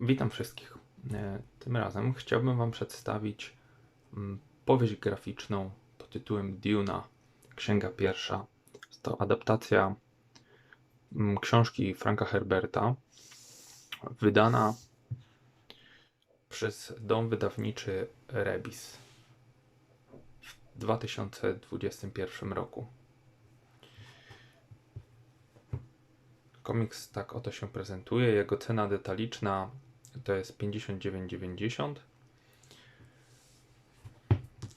Witam wszystkich. E, Tym razem chciałbym Wam przedstawić mm, powieść graficzną pod tytułem Duna, Księga Pierwsza. Jest to adaptacja mm, książki Franka Herberta, wydana przez dom wydawniczy Rebis w 2021 roku. Komiks tak oto się prezentuje. Jego cena detaliczna to jest 59,90.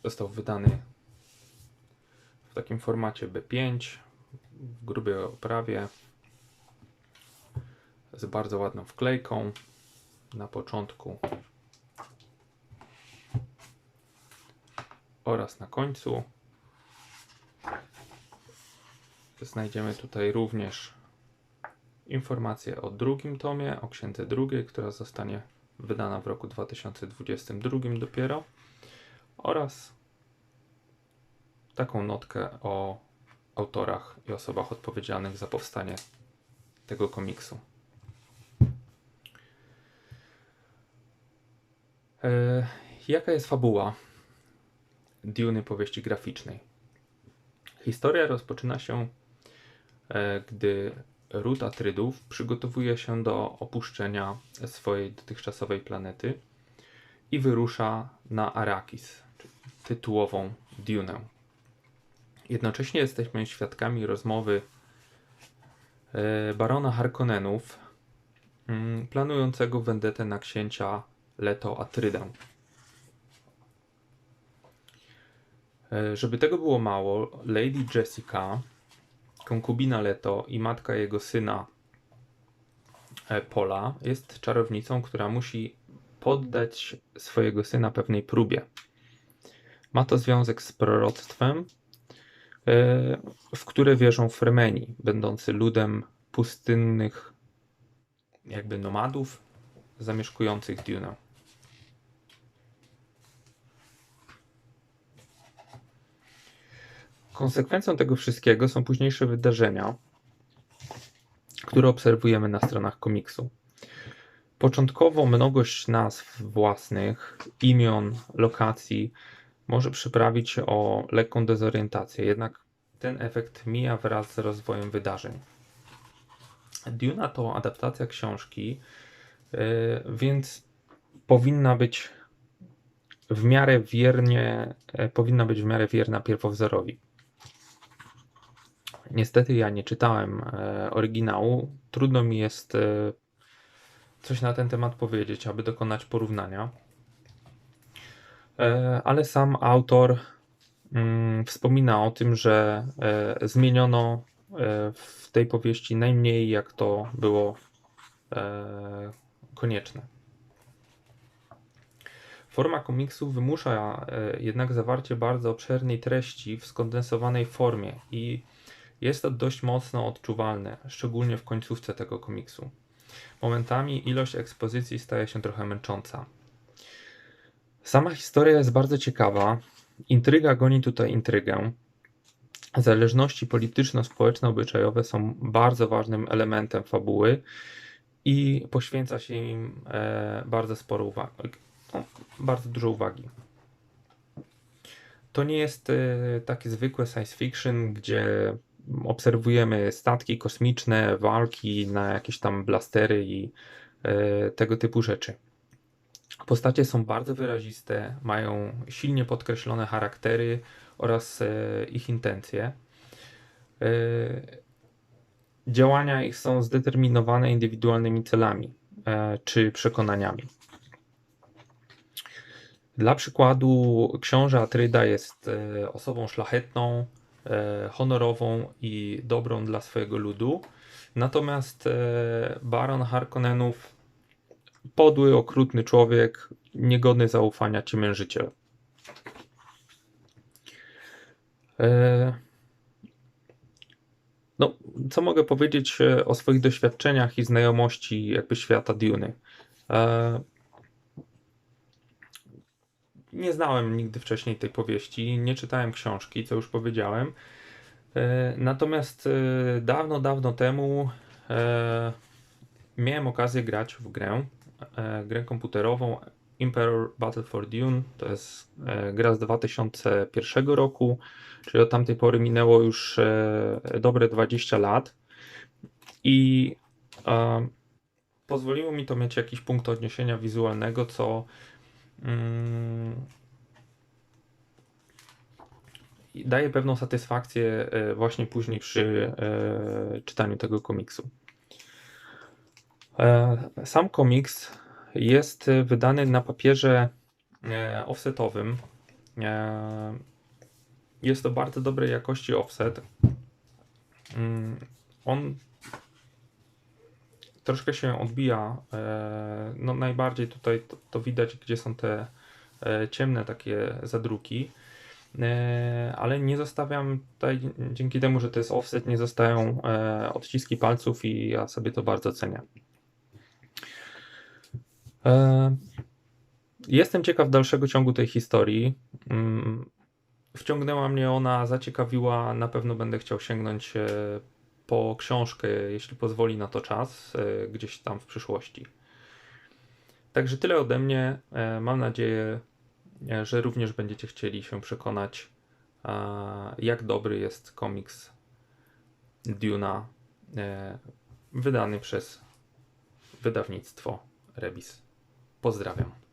Został wydany w takim formacie B5 w grubej oprawie z bardzo ładną wklejką na początku oraz na końcu. Znajdziemy tutaj również informacje o drugim tomie, o księdze drugiej, która zostanie wydana w roku 2022 dopiero oraz taką notkę o autorach i osobach odpowiedzialnych za powstanie tego komiksu. E, jaka jest fabuła Duny powieści graficznej? Historia rozpoczyna się, e, gdy Ród Atrydów przygotowuje się do opuszczenia swojej dotychczasowej planety i wyrusza na Arrakis, czyli tytułową Dunę. Jednocześnie jesteśmy świadkami rozmowy e, barona Harkonnenów mm, planującego vendetę na księcia Leto Atrydę. E, żeby tego było mało, Lady Jessica konkubina Leto i matka jego syna e, Pola jest czarownicą, która musi poddać swojego syna pewnej próbie. Ma to związek z proroctwem, e, w które wierzą Fremeni, będący ludem pustynnych jakby nomadów zamieszkujących Dune. Konsekwencją tego wszystkiego są późniejsze wydarzenia, które obserwujemy na stronach komiksu. Początkowo mnogość nazw własnych, imion, lokacji może przyprawić o lekką dezorientację, jednak ten efekt mija wraz z rozwojem wydarzeń. Duna to adaptacja książki, yy, więc powinna być w miarę wiernie, yy, powinna być w miarę wierna pierwowzorowi. Niestety ja nie czytałem e, oryginału. Trudno mi jest e, coś na ten temat powiedzieć, aby dokonać porównania. E, ale sam autor mm, wspomina o tym, że zmieniono w tej powieści najmniej jak to było konieczne. Forma komiksu wymusza jednak zawarcie bardzo obszernej treści w skondensowanej formie i jest to dość mocno odczuwalne, szczególnie w końcówce tego komiksu. Momentami ilość ekspozycji staje się trochę męcząca. Sama historia jest bardzo ciekawa. Intryga goni tutaj intrygę. Zależności polityczno-społeczne, obyczajowe są bardzo ważnym elementem fabuły i poświęca się im e, bardzo sporo uwagi, no, bardzo dużo uwagi. To nie jest e, takie zwykłe science fiction, gdzie obserwujemy statki kosmiczne, walki na jakieś tam blastery i e, tego typu rzeczy. Postacie są bardzo wyraziste, mają silnie podkreślone charaktery oraz e, ich intencje. E, działania ich są zdeterminowane indywidualnymi celami czy przekonaniami. Dla przykładu, książę Atryda jest osobą szlachetną, honorową i dobrą dla swojego ludu. Natomiast e, Baron Harkonnenów podły, okrutny człowiek, niegodny zaufania ciemiężyciel. E, no, co mogę powiedzieć o swoich doświadczeniach i znajomości jakby świata Duny? Nie znałem nigdy wcześniej tej powieści, nie czytałem książki, co już powiedziałem. E, natomiast e, dawno, dawno temu e, miałem okazję grać w grę grę komputerową Emperor Battle for Dune. To jest gra z 2001 roku, czyli od tamtej pory minęło już dobre 20 lat. I pozwoliło mi to mieć jakiś punkt odniesienia wizualnego, co daje pewną satysfakcję e, właśnie później przy e, czytaniu tego komiksu. E, Sam komiks jest wydany na papierze offsetowym. Jest to bardzo dobrej jakości offset. Mm, On troszkę się odbija. e, No najbardziej tutaj to, to widać, gdzie są te e, ciemne takie zadruki. E, Ale nie zostawiam tutaj, dzięki temu, że to jest offset, nie zostają odciski palców i ja sobie to bardzo cenię. Jestem ciekaw dalszego ciągu tej historii. Mm, Wciągnęła mnie ona, zaciekawiła. Na pewno będę chciał sięgnąć po książkę, jeśli pozwoli na to czas, e, gdzieś tam w przyszłości. Także tyle ode mnie. E, Mam nadzieję, e, że również będziecie chcieli się przekonać, jak dobry jest komiks Duna, wydany przez wydawnictwo Rebis. Pozdrawiam.